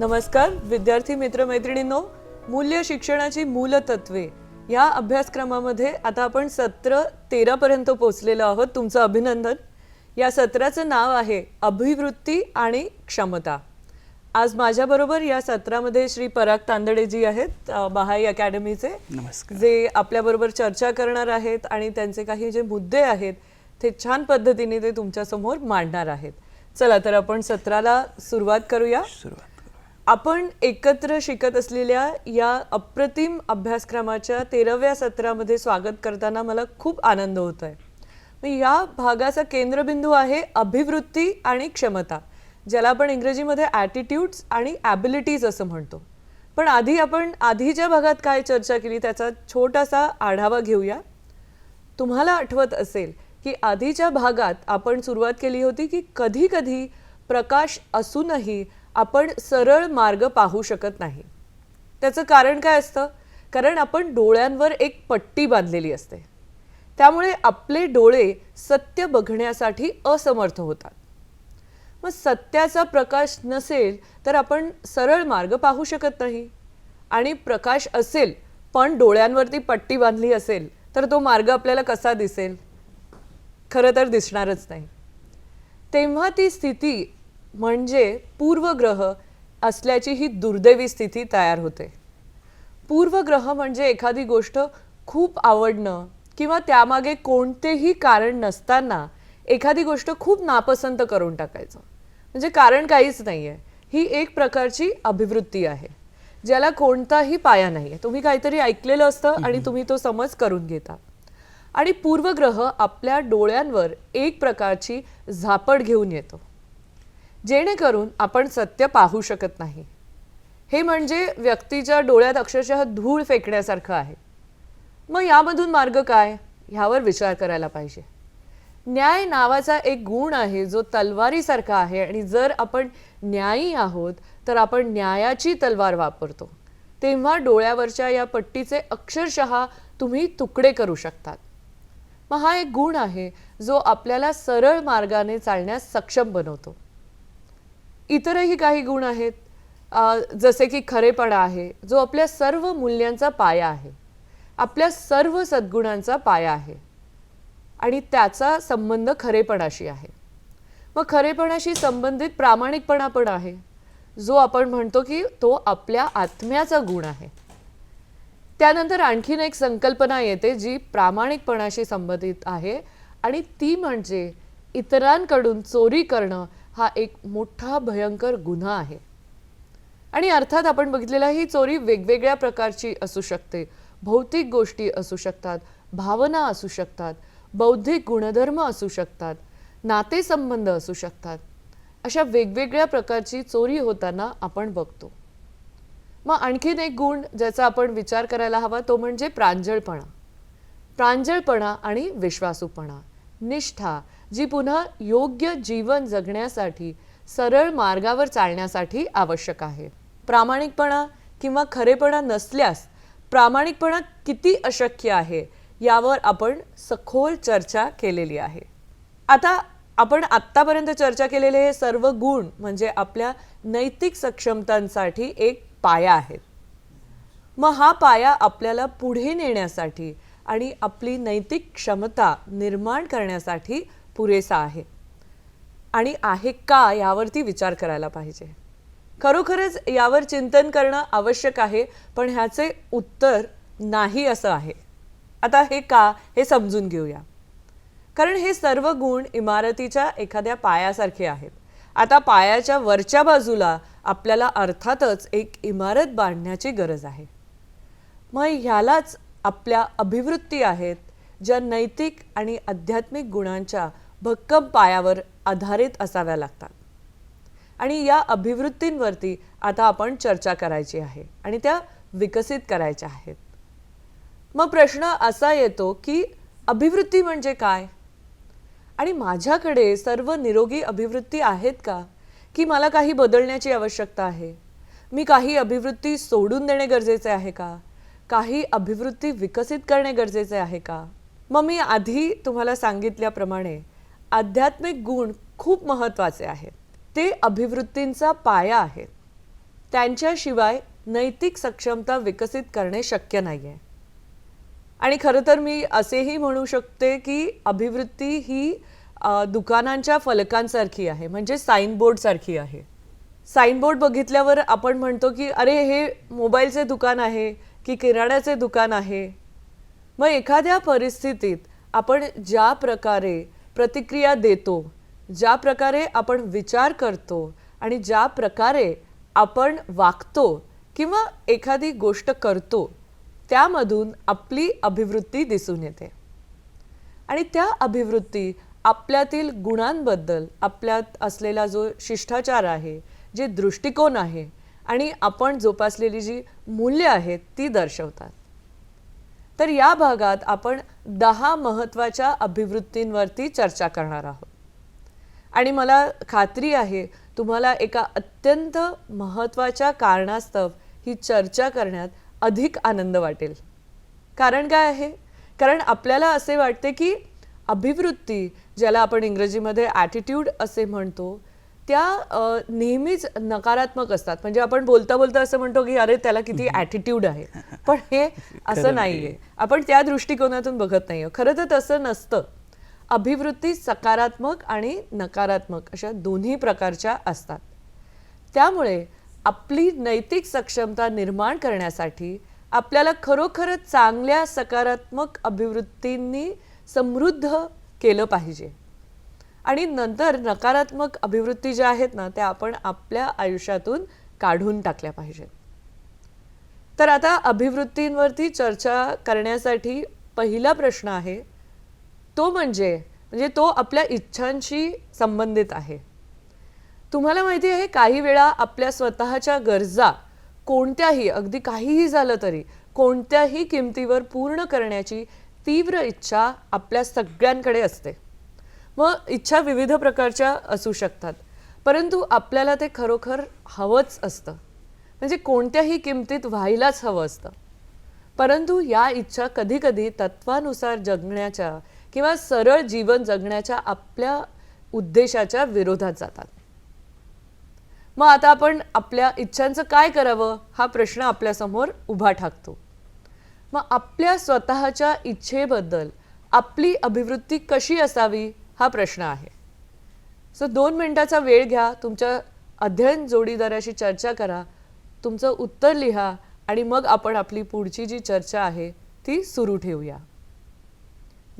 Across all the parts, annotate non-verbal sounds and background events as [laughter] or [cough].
नमस्कार विद्यार्थी मित्रमैत्रिणींनो मूल्य शिक्षणाची मूलतत्वे. या अभ्यासक्रमामध्ये आता आपण सत्र तेरापर्यंत पोहोचलेलो आहोत. तुमचं अभिनंदन. या सत्राचं नाव आहे अभिवृत्ती आणि क्षमता. आज माझ्याबरोबर या सत्रामध्ये श्री पराग तांदडेजी आहेत बहाई अकॅडमीचे. नमस्कार. जे आपल्याबरोबर चर्चा करणार आहेत आणि त्यांचे काही जे मुद्दे आहेत ते छान पद्धतीने ते तुमच्यासमोर मांडणार आहेत. चला तर आपण सत्राला सुरुवात करूया. सुरुवात. करूया आपण एकत्र शिकत असलेल्या या अप्रतिम अभ्यासक्रमाच्या तेराव्या सत्रामध्ये स्वागत करताना मला खूप आनंद होत आहे मग या भागाचा केंद्रबिंदू आहे अभिवृत्ती आणि क्षमता ज्याला आपण इंग्रजीमध्ये ॲटिट्यूड्स आणि ॲबिलिटीज असं म्हणतो. पण आधी आपण आधीच्या भागात काय चर्चा केली त्याचा छोटासा आढावा घेऊया. तुम्हाला आठवत असेल की आधीच्या भागात आपण सुरुवात केली होती की कधी कधी प्रकाश असूनही आपण सरळ मार्ग पाहू शकत नाही. त्याचं कारण काय असतं? कारण आपण डोळ्यांवर एक पट्टी बांधलेली असते. त्यामुळे आपले डोळे सत्य बघण्यासाठी असमर्थ होतात. मग सत्याचा प्रकाश नसेल तर आपण सरळ मार्ग पाहू शकत नाही. आणि प्रकाश असेल पण डोळ्यांवरती पट्टी बांधली असेल तर तो मार्ग आपल्याला कसा दिसेल? खरं तर दिसणारच नाही. तेव्हा ती स्थिती म्हणजे पूर्वग्रह असल्याची ही दुर्दैवी स्थिती तयार होते. पूर्वग्रह म्हणजे एखादी गोष्ट खूप आवडणं किंवा त्यामागे कोणतेही कारण नसताना एखादी गोष्ट खूप नापसंत करून टाकायचं. म्हणजे कारण काहीच नाही आहे ही एक प्रकारची अभिवृत्ती आहे. ज्याला कोणताही पाया नाही आहे तुम्ही काहीतरी ऐकलेलं असतं आणि तुम्ही तो समज करून घेता. आणि पूर्वग्रह आपल्या डोळ्यांवर एक प्रकारची झापड घेऊन येतो. जेणेकरून आपण सत्य पाहू शकत नाही. हे म्हणजे व्यक्तीच्या डोळ्यात अक्षरशः धूळ फेकण्यासारखं आहे. मग यामधून मार्ग काय? ह्यावर विचार करायला पाहिजे. न्याय नावाचा एक गुण आहे जो तलवारीसारखा आहे आणि जर आपण न्यायी आहोत तर आपण न्यायाची तलवार वापरतो. तेव्हा डोळ्यावरच्या या पट्टीचे अक्षरशः तुम्ही तुकडे करू शकतात. मग हा एक गुण आहे जो आपल्याला सरळ मार्गाने चालण्यास सक्षम बनवतो. इतरही काही गुण आहेत. जसे की खरेपणा आहे जो आपल्या सर्व मूल्यांचा पाया आहे. आपल्या सर्व सद्गुणांचा पाया आहे. आणि त्याचा संबंध खरेपणाशी आहे. मग खरेपणाशी संबंधित प्रामाणिकपणा पण आहे. जो आपण म्हणतो की तो आपल्या आत्म्याचा गुण आहे. त्यानंतर आणखीन एक संकल्पना येते जी प्रामाणिकपणाशी संबंधित आहे. आणि ती म्हणजे इतरांकडून चोरी करणं हा एक मोठा भयंकर गुन्हा आहे. आणि अर्थात आपण बघितलेला ही चोरी वेगवेगळ्या प्रकारची असू शकते. भौतिक गोष्टी असू शकतात भावना असू शकतात बौद्धिक गुणधर्म असू शकतात नातेसंबंध असू शकतात. अशा वेगवेगळ्या प्रकारची चोरी होताना आपण बघतो. मग आणखीन एक गुण ज्याचा आपण विचार करायला हवा तो म्हणजे प्रांजळपणा. प्रांजळपणा आणि विश्वासूपणा निष्ठा जी पुन्हा योग्य जीवन जगण्यासाठी सरळ मार्गावर चालण्यासाठी आवश्यक आहे. प्रामाणिकपणा किंवा खरेपणा नसल्यास प्रामाणिकपणा किती अशक्य आहे यावर आपण सखोल चर्चा केलेली आहे. आता आपण आत्तापर्यंत चर्चा केलेले हे सर्व गुण म्हणजे आपल्या नैतिक सक्षमतांसाठी एक पाया आहेत मग हा पाया आपल्याला पुढे नेण्यासाठी आणि आपली नैतिक क्षमता निर्माण करण्यासाठी पुरेसा आहे. आणि आहे का यावरती विचार करायला पाहिजे. खरोखरच यावर चिंतन करणं आवश्यक आहे पण ह्याचे उत्तर नाही असं आहे. आता हे का हे समजून घेऊया. कारण हे सर्व गुण इमारतीच्या एखाद्या पायासारखे आहेत. आता पायाच्या वरच्या बाजूला आपल्याला अर्थातच एक इमारत बांधण्याची गरज आहे. मग ह्यालाच आपल्या अभिवृत्ती आहेत ज्या नैतिक आणि आध्यात्मिक गुणांच्या भक्कम पायावर आधारित असाव्या लागतात. आणि या अभिवृत्तींवरती आता आपण चर्चा करायची आहे आणि त्या विकसित करायच्या आहेत. मग प्रश्न असा येतो की अभिवृत्ती म्हणजे काय? आणि माझ्याकडे सर्व निरोगी अभिवृत्ती आहेत का? की मला काही बदलण्याची आवश्यकता आहे? मी काही अभिवृत्ती सोडून देणे गरजेचे आहे का? काही अभिवृत्ती विकसित करणे गरजेचे आहे का? मग मी आधी तुम्हाला सांगितल्याप्रमाणे आध्यात्मिक गुण खूप महत्त्वाचे आहेत. ते अभिवृत्तींचा पाया आहेत. त्यांच्याशिवाय नैतिक सक्षमता विकसित करणे शक्य नाही आहे आणि खरं तर मी असेही म्हणू शकते की अभिवृत्ती ही दुकानांच्या फलकांसारखी आहे म्हणजे साईनबोर्डसारखी आहे. साईनबोर्ड बघितल्यावर आपण म्हणतो की अरे हे मोबाईलचे दुकान आहे की किराण्याचे दुकान आहे मग एखाद्या परिस्थितीत आपण ज्या प्रकारे प्रतिक्रिया देतो ज्या प्रकारे आपण विचार करतो आणि ज्या प्रकारे आपण वागतो किंवा एखादी गोष्ट करतो त्यामधून आपली अभिवृत्ती दिसून येते. आणि त्या अभिवृत्ती आपल्यातील गुणांबद्दल आपल्यात असलेला जो शिष्टाचार आहे जे दृष्टिकोन आहे आणि आपण जोपासलेली जी मूल्य आहेत ती दर्शवतात. तर या भागात आपण दहा महत्त्वाच्या अभिवृत्तींवरती चर्चा करणार आहोत. आणि मला खात्री आहे तुम्हाला एका अत्यंत महत्त्वाच्या कारणास्तव ही चर्चा करण्यात अधिक आनंद वाटेल. कारण काय आहे? कारण आपल्याला असे वाटते की अभिवृत्ती ज्याला आपण इंग्रजीमध्ये ॲटिट्यूड असे म्हणतो त्या नेहमीच नकारात्मक असतात. म्हणजे आपण बोलता बोलता असं म्हणतो की अरे त्याला किती ॲटिट्यूड आहे. [laughs] पण हे असं नाही आहे आपण त्या दृष्टिकोनातून बघत नाही खरं तर तसं नसतं. अभिवृत्ती सकारात्मक आणि नकारात्मक अशा दोन्ही प्रकारच्या असतात. त्यामुळे आपली नैतिक सक्षमता निर्माण करण्यासाठी आपल्याला खरोखरच चांगल्या सकारात्मक अभिवृत्तींनी समृद्ध केलं पाहिजे. आणि नंतर नकारात्मक अभिवृत्ती ज्या आहेत ना त्या आपण आपल्या आयुष्यातून काढून टाकल्या पाहिजेत. तर आता अभिवृत्तींवरती चर्चा करण्यासाठी पहिला प्रश्न आहे तो म्हणजे म्हणजे तो आपल्या इच्छांशी संबंधित आहे. तुम्हाला माहिती आहे काही वेळा आपल्या स्वतःच्या गरजा कोणत्याही अगदी काहीही झालं तरी कोणत्याही किमतीवर पूर्ण करण्याची तीव्र इच्छा आपल्या सगळ्यांकडे असते. मग इच्छा विविध प्रकारच्या असू शकतात. परंतु आपल्याला ते खरोखर हवंच असतं. म्हणजे कोणत्याही किमतीत व्हायलाच हवं असतं. परंतु या इच्छा कधीकधी तत्वानुसार जगण्याच्या किंवा सरळ जीवन जगण्याच्या आपल्या उद्देशाच्या विरोधात जातात. मग आता आपण आपल्या इच्छांचं काय करावं? हा प्रश्न आपल्यासमोर उभा ठाकतो. मग आपल्या स्वतःच्या इच्छेबद्दल आपली अभिवृत्ती कशी असावी? हा प्रश्न आहे. सो दोन मिनिटाचा वेळ घ्या तुमच्या अध्ययन जोडीदाराशी चर्चा करा तुमचं उत्तर लिहा आणि मग आपण आपली पुढची जी चर्चा आहे ती सुरू ठेवूया.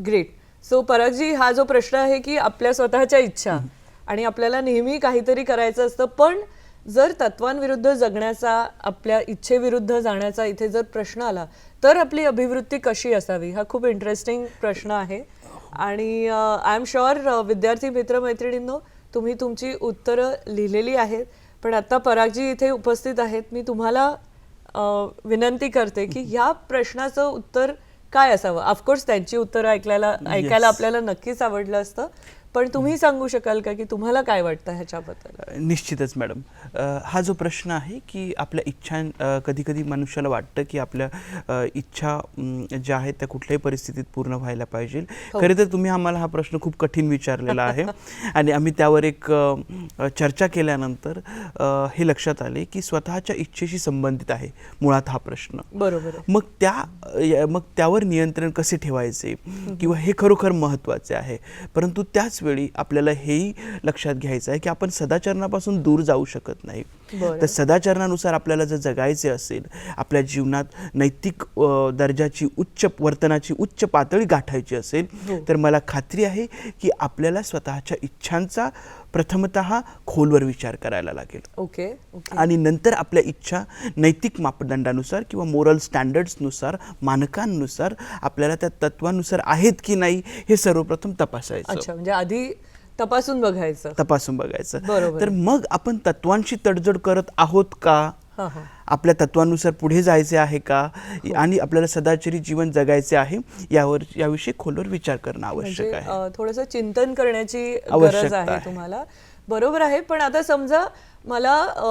ग्रेट सो परागजी हा जो प्रश्न आहे की आपल्या स्वतःच्या इच्छा आणि आपल्याला नेहमी काहीतरी करायचं असतं पण जर तत्वांविरुद्ध जगण्याचा आपल्या इच्छेविरुद्ध जाण्याचा इथे जर प्रश्न आला तर आपली अभिवृत्ती कशी असावी? हा खूप इंटरेस्टिंग प्रश्न आहे. आणि आय एम शुअर विद्यार्थी मित्रमैत्रिणींनो तुम्ही तुमची उत्तरं लिहिलेली आहेत. पण आता परागजी इथे उपस्थित आहेत. मी तुम्हाला विनंती करते की ह्या प्रश्नाचं उत्तर काय असावं? ऑफकोर्स त्यांची उत्तरं ऐकायला ऐकायला आपल्याला नक्कीच आवडलं असतं. पण तुम्ही सांगू शकाल का की तुम्हाला काय वाटतं ह्याच्याबद्दल? निश्चितच मॅडम. हा जो प्रश्न आहे की आपल्या इच्छा कधी कधी मनुष्याला वाटतं की आपल्या इच्छा ज्या आहेत त्या कुठल्याही परिस्थितीत पूर्ण व्हायला पाहिजे. खरे तर तुम्ही आम्हाला हा प्रश्न खूप कठीण विचारलेला आहे. [laughs] आणि आम्ही त्यावर एक चर्चा केल्यानंतर हे लक्षात आले की स्वतःच्या इच्छेशी संबंधित आहे मुळात हा प्रश्न. बरोबर मग त्या मग त्यावर नियंत्रण कसे ठेवायचे? किंवा हे खरोखर महत्त्वाचे आहे? परंतु त्याच वेळी आपल्याला हेही लक्षात घ्यायचं आहे की आपण सदाचरणापासून दूर जाऊ शकत नाही. तर सदाचरणानुसार आपल्याला जर जगायचे असेल आपल्या जीवनात नैतिक दर्जाची उच्च वर्तनाची उच्च पातळी गाठायची असेल तर मला खात्री आहे की आपल्याला स्वतःच्या इच्छांचा प्रथमत खोलवर विचार करायला लागेल. Okay okay. आणि नंतर आपल्या इच्छा नैतिक मापदंडानुसार किंवा मोरल स्टँडर्ड्सनुसार मानकांनुसार आपल्याला त्या तत्वानुसार आहेत की नाही हे सर्वप्रथम तपासायचं. म्हणजे आधी तपासून बघायचं. तपासून बघायचं. तर मग आपण तत्वांशी तडजोड करत आहोत का? हा हा. आपल्या तत्वानुसार पुढे जायचे आहे का? आणि आपल्याला सदाचारी जीवन जगायचे आहे यावर याविषयी खोलवर विचार करणं आवश्यक म्हणजे आहे. थोडस चिंतन करण्याची गरज आवश्यकता आहे. तुम्हाला. बरोबर आहे पण आता समजा मला अ,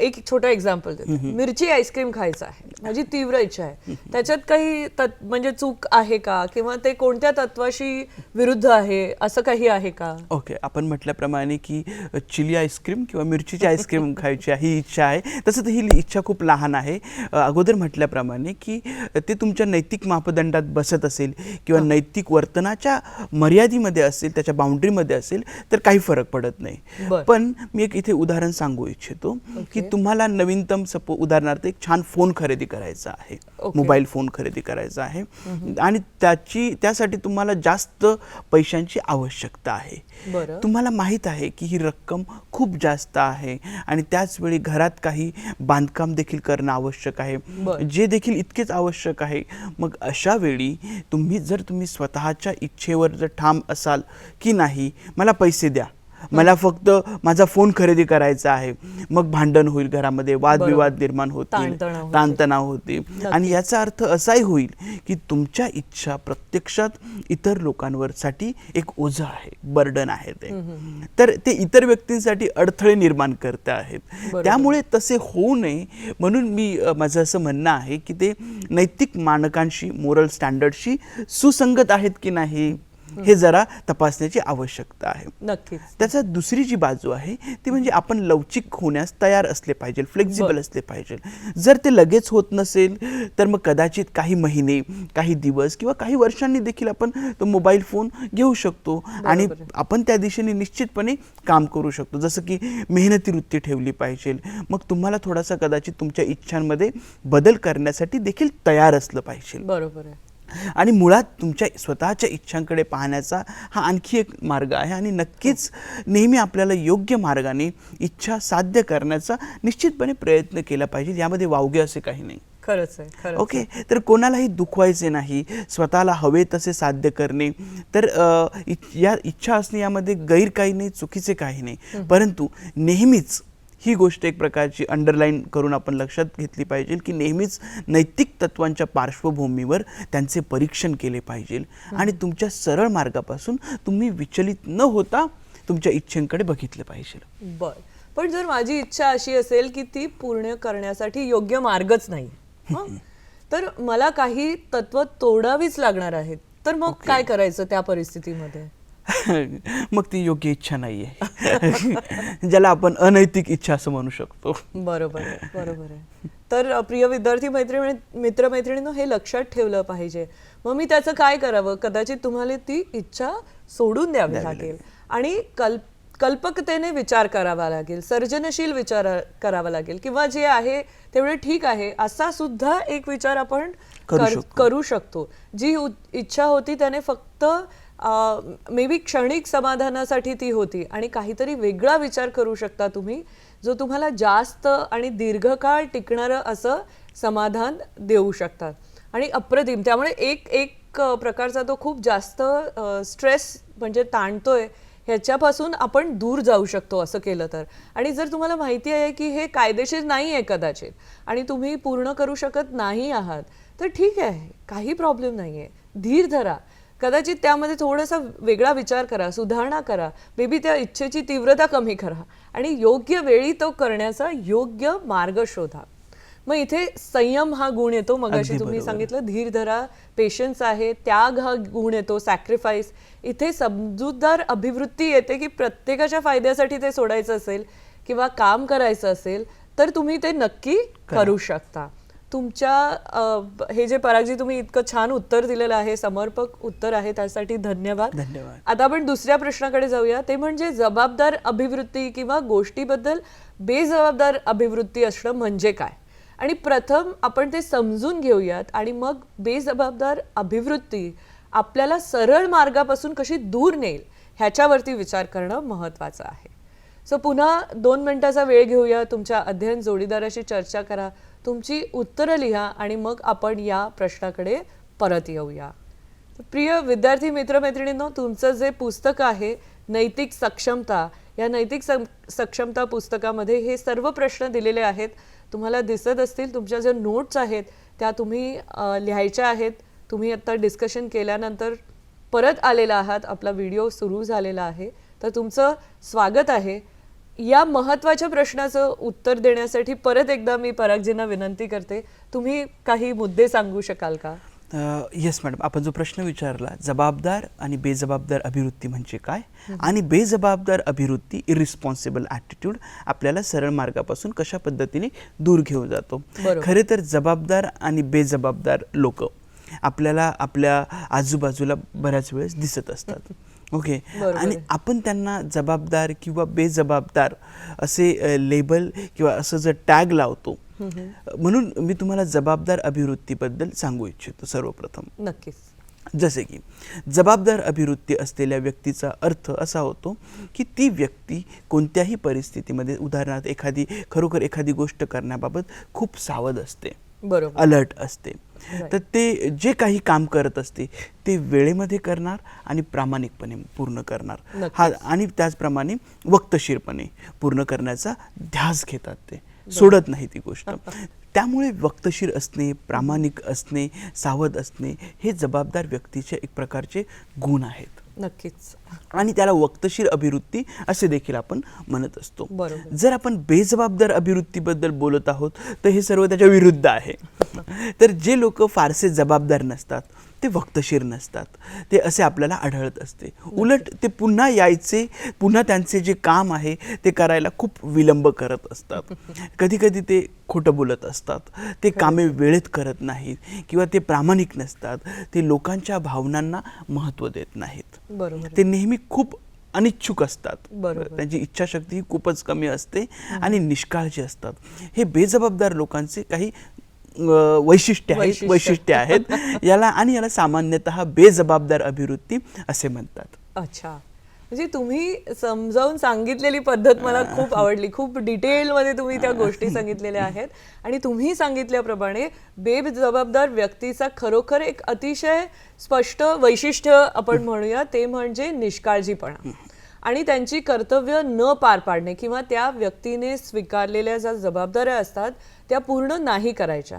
एक छोटं एक्झाम्पल देते. मिरची आईस्क्रीम खायचं आहे. माझी तीव्र इच्छा आहे. त्याच्यात काही तत् म्हणजे चूक आहे का? किंवा ते कोणत्या तत्वाशी विरुद्ध आहे? असं काही आहे का? ओके आपण म्हटल्याप्रमाणे की चिली आईस्क्रीम किंवा मिरचीची आईस्क्रीम [laughs] खायची ही इच्छा आहे. तसं तर ही इच्छा खूप लहान आहे. अ, अगोदर म्हटल्याप्रमाणे की ते तुमच्या नैतिक मापदंडात बसत असेल किंवा नैतिक वर्तनाच्या मर्यादेमध्ये असेल त्याच्या बाउंड्रीमध्ये असेल तर काही फरक पडत नाही. बरं. पण मी एक इथे उदाहरण सांगू इच्छितो की तुम्हाला नवीनतम सपो उदाहरणार्थ एक छान फोन खरेदी करायचा आहे. मोबाईल फोन खरेदी करायचा आहे. आणि त्याची त्यासाठी तुम्हाला जास्त पैशांची आवश्यकता आहे. तुम्हाला माहीत आहे की ही रक्कम खूप जास्त आहे आणि त्याच वेळी घरात काही बांधकाम देखील करणं आवश्यक आहे. जे देखील इतकेच आवश्यक आहे. मग अशा वेळी तुम्ही जर तुम्ही स्वतःच्या इच्छेवर जर ठाम असाल की नाही मला पैसे द्या. मला फक्त माझा फोन खरेदी करायचा आहे. मग भांडण होईल घरामध्ये वादविवाद निर्माण होतील ताणतणाव होतील. आणि याचा अर्थ असाही होईल की तुमच्या इच्छा प्रत्यक्षात इतर लोकांवर साठी एक ओझं आहे बर्डन आहे ते. तर ते इतर व्यक्तींसाठी अडथळे निर्माण करत आहेत. त्यामुळे तसे होऊ नये म्हणून मी माझं असं म्हणणं आहे की ते नैतिक मानकांशी मोरल स्टँडर्डशी सुसंगत आहेत की नाही? हे. जरा तपासण्याची आवश्यकता आहे. नक्कीच. त्याचा दुसरी जी बाजू आहे ती म्हणजे आपण लवचिक होण्यास तयार असले पाहिजे फ्लेक्झिबल असले पाहिजे. जर ते लगेच होत नसेल तर मग कदाचित काही महिने काही दिवस किंवा काही वर्षांनी देखील आपण तो मोबाईल फोन घेऊ शकतो. आणि. आपण त्या दिशेने निश्चितपणे काम करू शकतो. जसं की मेहनती वृत्ती ठेवली पाहिजे. मग तुम्हाला थोडासा कदाचित तुमच्या इच्छांमध्ये बदल करण्यासाठी देखील तयार असलं पाहिजे. बरोबर आहे. आणि मुळात तुमच्या स्वतःच्या इच्छांकडे पाहण्याचा हा आणखी एक मार्ग आहे आणि नक्कीच नेहमी आपल्याला योग्य मार्गाने इच्छा साध्य करण्याचा निश्चितपणे प्रयत्न केला पाहिजे. यामध्ये वावगे असे काही नाही. खरंच आहे ओके? तर कोणालाही दुखवायचे नाही स्वतःला हवे तसे साध्य करणे. तर या इच्छा असणे यामध्ये गैर काही नाही चुकीचे काही नाही. परंतु नेहमीच ही गोष्ट एक प्रकारची अंडरलाईन करून आपण लक्षात घेतली पाहिजे की नेहमीच नैतिक तत्वांच्या पार्श्वभूमीवर त्यांचे परीक्षण केले पाहिजे. आणि तुमच्या सरळ मार्गापासून तुम्ही विचलित न होता तुमच्या इच्छेकडे बघितलं पाहिजे. बर. पण जर माझी इच्छा अशी असेल की ती पूर्ण करण्यासाठी योग्य मार्गच नाही? तर मला काही तत्व तोडावीच लागणार आहेत. तर मग काय करायचं त्या परिस्थितीमध्ये? [laughs] मग ती योग्य इच्छा नाहीये. [laughs] ज्याला आपण अनैतिक इच्छा असं म्हणू शकतो. बरोबर आहे बरोबर आहे. तर प्रिय विद्यार्थी मैत्रिणी मित्रमैत्रिणींनो हे लक्षात ठेवलं पाहिजे. मग मी त्याचं काय करावं? कदाचित तुम्हाला ती इच्छा सोडून द्यावी लागेल. आणि कल्प कल्पकतेने विचार करावा लागेल सर्जनशील विचार करावा लागेल. किंवा जे आहे तेवढे ठीक आहे असा सुद्धा एक विचार आपण करू शकतो. जी इच्छा होती त्याने फक्त मे बी क्षणिक समाधानासाठी ती होती आणि काहीतरी वेगळा विचार करू शकता तुम्ही जो तुम्हाला जास्त आणि दीर्घकाळ टिकणारं असं समाधान देऊ शकतात आणि अप्रतिम त्यामुळे एक एक प्रकारचा तो खूप जास्त स्ट्रेस म्हणजे ताणतोय ह्याच्यापासून आपण दूर जाऊ शकतो असं केलं तर. आणि जर तुम्हाला माहिती आहे की हे कायदेशीर नाही आहे कदाचित आणि तुम्ही पूर्ण करू शकत नाही आहात तर ठीक आहे काही प्रॉब्लेम नाही आहे धीर धरा. कदाचित त्यामध्ये थोडासा वेगळा विचार करा सुधारणा करा. बेबी त्या इच्छेची तीव्रता कमी करा. आणि योग्य वेळी तो करण्याचा योग्य मार्ग शोधा. मग इथे संयम हा गुण येतो. मग अगदी तुम्ही. सांगितलं धीर धरा पेशन्स आहे त्याग हा गुण येतो सॅक्रिफाईस इथे समजूतदार अभिवृत्ती येते की प्रत्येकाच्या फायद्यासाठी ते सोडायचं असेल किंवा काम करायचं असेल तर तुम्ही ते नक्की करू शकता. तुमच्या हे जे परागजी तुम्ही इतकं छान उत्तर दिलेलं आहे समर्पक उत्तर आहे त्यासाठी धन्यवाद. धन्यवाद. आता आपण दुसऱ्या प्रश्नाकडे जाऊया. ते म्हणजे जबाबदार अभिवृत्ती किंवा गोष्टीबद्दल बेजबाबदार अभिवृत्ती असणं म्हणजे काय? आणि प्रथम आपण ते समजून घेऊयात आणि मग बेजबाबदार अभिवृत्ती आपल्याला सरळ मार्गापासून कशी दूर नेईल ह्याच्यावरती विचार करणं महत्त्वाचं आहे. सो पुन्हा दोन मिनिटाचा वेळ घेऊया. तुमच्या अध्ययन जोडीदाराशी चर्चा करा. तुमची उत्तरं लिहा आणि मग आपण या प्रश्नाकडे परत येऊया. प्रिय विद्यार्थी मित्रमैत्रिणींनो तुमचं जे पुस्तक आहे नैतिक सक्षमता या नैतिक सक्षमता पुस्तकामध्ये हे सर्व प्रश्न दिलेले आहेत. तुम्हाला दिसत असतील तुमच्या ज्या नोट्स आहेत त्या तुम्ही लिहायच्या आहेत. तुम्ही आत्ता डिस्कशन केल्यानंतर परत आलेला आहात. आपला व्हिडिओ सुरू झालेला आहे. तर तुमचं स्वागत आहे. या महत्त्वाच्या प्रश्नाचं उत्तर देण्यासाठी परत एकदा मी परागजींना विनंती करते तुम्ही काही मुद्दे सांगू शकाल का? येस मॅडम आपण जो प्रश्न विचारला जबाबदार आणि बेजबाबदार अभिवृत्ती म्हणजे काय? आणि बेजबाबदार अभिवृत्ती इरिस्पॉन्सिबल ॲटिट्यूड आपल्याला सरळ मार्गापासून कशा पद्धतीने दूर घेऊन जातो. खरे तर जबाबदार आणि बेजबाबदार लोक आपल्याला आपल्या आजूबाजूला बऱ्याच वेळेस दिसत असतात. [laughs] ओके. आणि. आपण त्यांना जबाबदार किंवा बेजबाबदार असे लेबल किंवा असं जर टॅग लावतो म्हणून मी तुम्हाला जबाबदार अभिवृत्तीबद्दल सांगू इच्छितो सर्वप्रथम. नक्कीच. जसे की जबाबदार अभिवृत्ती असलेल्या व्यक्तीचा अर्थ असा होतो की ती व्यक्ती कोणत्याही परिस्थितीमध्ये उदाहरणार्थ एखादी खरोखर एखादी गोष्ट करण्याबाबत खूप सावध असते बरोबर. अलर्ट असते. तर ते जे काही काम करत असते ते वेळेमध्ये करणार आणि प्रामाणिकपणे पूर्ण करणार. हा आणि त्याचप्रमाणे वक्तशीरपणे पूर्ण करण्याचा ध्यास घेतात ते. सोडत नाही ती गोष्ट. त्यामुळे वक्तशीर असणे प्रामाणिक असणे सावध असणे हे जबाबदार व्यक्तीचे एक प्रकारचे गुण आहेत. नक्कीच. आणि त्याला वक्तशीर अभिवृत्ती असे देखील आपण म्हणत असतो. जर आपण बेजबाबदार अभिवृत्तीबद्दल बोलत आहोत तर हे सर्व त्याच्या विरुद्ध आहे. तर जे लोक फारसे जबाबदार नसतात ते वक्तशीर नसतात. ते असे आपल्याला आढळत असते. उलट ते पुन्हा यायचे पुन्हा त्यांचे जे काम आहे ते करायला खूप विलंब करत असतात. कधी कधी ते खोटं बोलत असतात. ते कामे वेळेत करत नाहीत किंवा ते प्रामाणिक नसतात. ते लोकांच्या भावनांना महत्त्व देत नाहीत. बरोबर. ते नेहमी खूप अनिच्छुक असतात. बरोबर. त्यांची इच्छाशक्ती ही खूपच कमी असते आणि निष्काळजी असतात. हे बेजबाबदार लोकांचे काही वैशिष्ट्य आहेत वैशिष्ट्य. आहेत. याला आणि याला सामान्यतः बेजबाबदार अभिवृत्ती असे म्हणतात. अच्छा. म्हणजे तुम्ही समजावून सांगितलेली पद्धत मला खूप आवडली. खूप डिटेलमध्ये तुम्ही त्या गोष्टी सांगितलेल्या आहेत. आणि तुम्ही सांगितल्याप्रमाणे बेजबाबदार व्यक्तीचा खरोखर एक अतिशय स्पष्ट वैशिष्ट्य आपण म्हणूया ते म्हणजे निष्काळजीपणा. आणि त्यांची कर्तव्य न पार पाडणे किंवा त्या व्यक्तीने स्वीकारलेल्या ज्या जबाबदाऱ्या असतात त्या पूर्ण नाही करायच्या.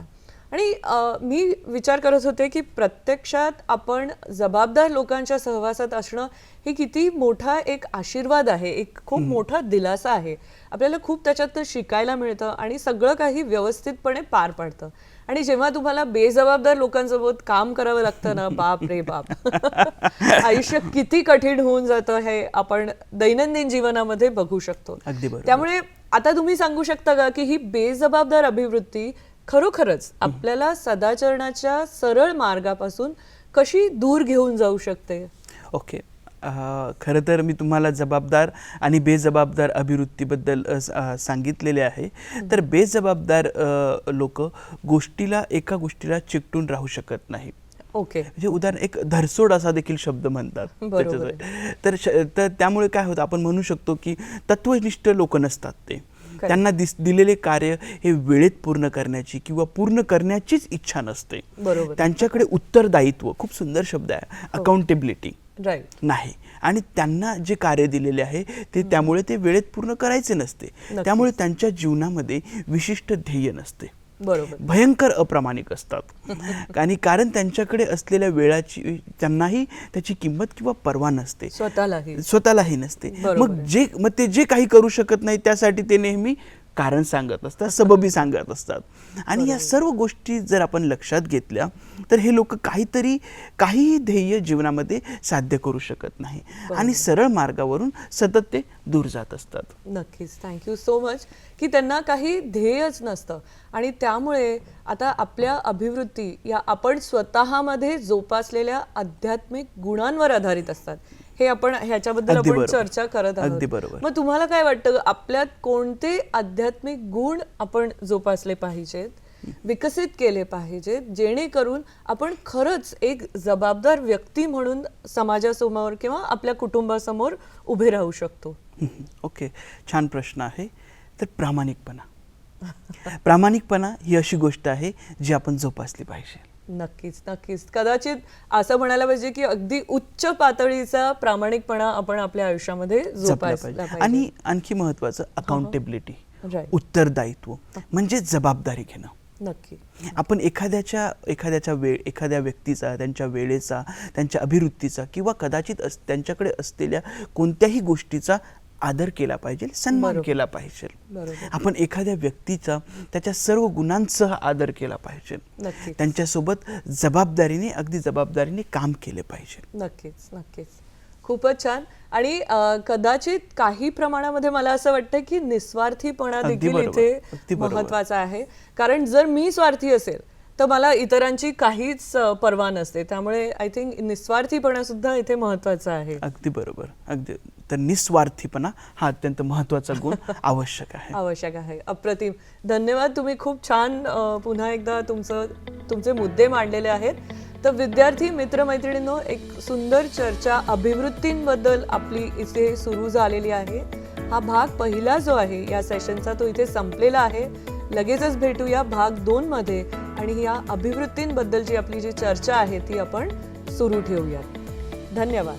आणि मी विचार करत होते की प्रत्यक्षात आपण जबाबदार लोकांच्या सहवासात असणं हे किती मोठा एक आशीर्वाद आहे एक खूप मोठा दिलासा आहे. आपल्याला खूप त्याच्यात शिकायला मिळतं आणि सगळं काही व्यवस्थितपणे पार पडतं. आणि जेव्हा तुम्हाला बेजबाबदार लोकांसोबत काम करावं लागतं ना बाप रे बाप. [laughs] आयुष्य किती कठीण होऊन जातं हे आपण दैनंदिन जीवनामध्ये बघू शकतो. त्यामुळे आता तुम्ही सांगू शकता का की ही बेजबाबदार अभिवृत्ती खरोखरच आपल्याला सदाचरणाच्या सरळ मार्गापासून कशी दूर घेऊन जाऊ शकते? ओके. अह, खरं तर मी तुम्हाला जबाबदार आणि बेजबाबदार अभिवृत्तीबद्दल सांगितलेले आहे. तर बेजबाबदार लोक गोष्टीला एका गोष्टीला चिकटून राहू शकत नाही ओके. म्हणजे उदाहरण एक धरसोड असा देखील शब्द म्हणतात. तर तर त्यामुळे काय होतं आपण म्हणू शकतो की तत्वनिष्ठ लोक नसतात ते. त्यांना दिस दिलेले कार्य हे वेळेत पूर्ण करण्याची किंवा पूर्ण करण्याचीच इच्छा नसते. बरोबर. त्यांच्याकडे उत्तरदायित्व खूप सुंदर शब्द आहे. अकाउंटेबिलिटी राईट नाही. आणि त्यांना जे कार्य दिलेले आहे ते त्यामुळे ते वेळेत पूर्ण करायचे नसते. त्यामुळे त्यांच्या जीवनामध्ये विशिष्ट ध्येय नसते. बरोबर. भयंकर अप्रामाणिक असतात. [laughs] आणि कारण त्यांच्याकडे असलेल्या वेळाची त्यांनाही त्याची किंमत किंवा पर्वा नसते. स्वतःलाही. स्वतःलाही नसते. मग. जे मग ते जे काही करू शकत नाही त्यासाठी ते नेहमी कारण सांगत असतात सबबी सांगत असतात. आणि या सर्व गोष्टी जर आपण लक्षात घेतल्या तर हे लोक काहीतरी काहीही ध्येय जीवनामध्ये साध्य करू शकत नाही. आणि सरळ मार्गावरून सतत ते दूर जात असतात. नक्कीच. थँक्यू सो मच की त्यांना काही ध्येयच नसतं. आणि त्यामुळे आता आपल्या अभिवृत्ती या आपण स्वतःमध्ये जोपासलेल्या आध्यात्मिक गुणांवर आधारित असतात. हे आपण ह्याच्याबद्दल अगदी आपण बरोबर. चर्चा करत आहोत. अगदी बरोबर. मग तुम्हाला काय वाटतं आपल्यात कोणते आध्यात्मिक गुण आपण जोपासले पाहिजेत विकसित केले पाहिजेत जेणेकरून आपण खरंच एक जबाबदार व्यक्ती म्हणून समाजासमोर किंवा आपल्या कुटुंबासमोर उभे राहू शकतो? हम्म, [laughs] ओके. छान प्रश्न आहे. तर प्रामाणिकपणा. प्रामाणिकपणा ही अशी गोष्ट आहे जी आपण जोपासली पाहिजे. नक्कीच नक्कीच. कदाचित असं म्हणायला पाहिजे की अगदी उच्च पातळीचा प्रामाणिकपणा आपण आपल्या आयुष्यामध्ये जोपासला पाहिजे. आणि आणखी महत्वाचं अकाउंटेबिलिटी. उत्तरदायित्व. म्हणजे जबाबदारी घेणं. नक्की. आपण एखाद्याच्या एखाद्याच्या वेळ एखाद्या व्यक्तीचा त्यांच्या वेळेचा त्यांच्या अभिवृत्तीचा किंवा कदाचित त्यांच्याकडे असलेल्या कोणत्याही गोष्टीचा आदर केला पाहिजे सन्मान. केला पाहिजे. आपण एखाद्या व्यक्तीचा त्याच्या सर्व गुणांसह आदर केला पाहिजे. त्यांच्यासोबत जबाबदारीने अगदी जबाबदारीने काम केले पाहिजे. नक्कीच नक्कीच. खूपच छान. आणि कदाचित काही प्रमाणामध्ये मला असं वाटतं की निस्वार्थीपणा देखील इथे. महत्त्वाचा आहे. कारण जर मी स्वार्थी असेल तर मला इतरांची काहीच पर्वा नसते. त्यामुळे आय थिंक निस्वार्थीपणा सुद्धा इथे महत्त्वाचा आहे. अगदी बरोबर. अगदी. तर निस्वार्थीपणा हा अत्यंत महत्त्वाचा गुण [laughs] आवश्यक आहे. आवश्यक आहे. अप्रतिम. धन्यवाद तुम्ही खूप छान पुन्हा एकदा तुमचं तुमचे मुद्दे मांडलेले आहेत. तर विद्यार्थी मित्रमैत्रिणींनो एक सुंदर चर्चा अभिवृत्तींबद्दल आपली इथे सुरू झालेली आहे. हा भाग पहिला जो आहे या सेशनचा तो इथे संपलेला आहे. लगेचच भेटूया भाग दोन मध्ये आणि या अभिवृत्तींबद्दलची आपली जी चर्चा आहे ती आपण सुरू ठेवूया धन्यवाद.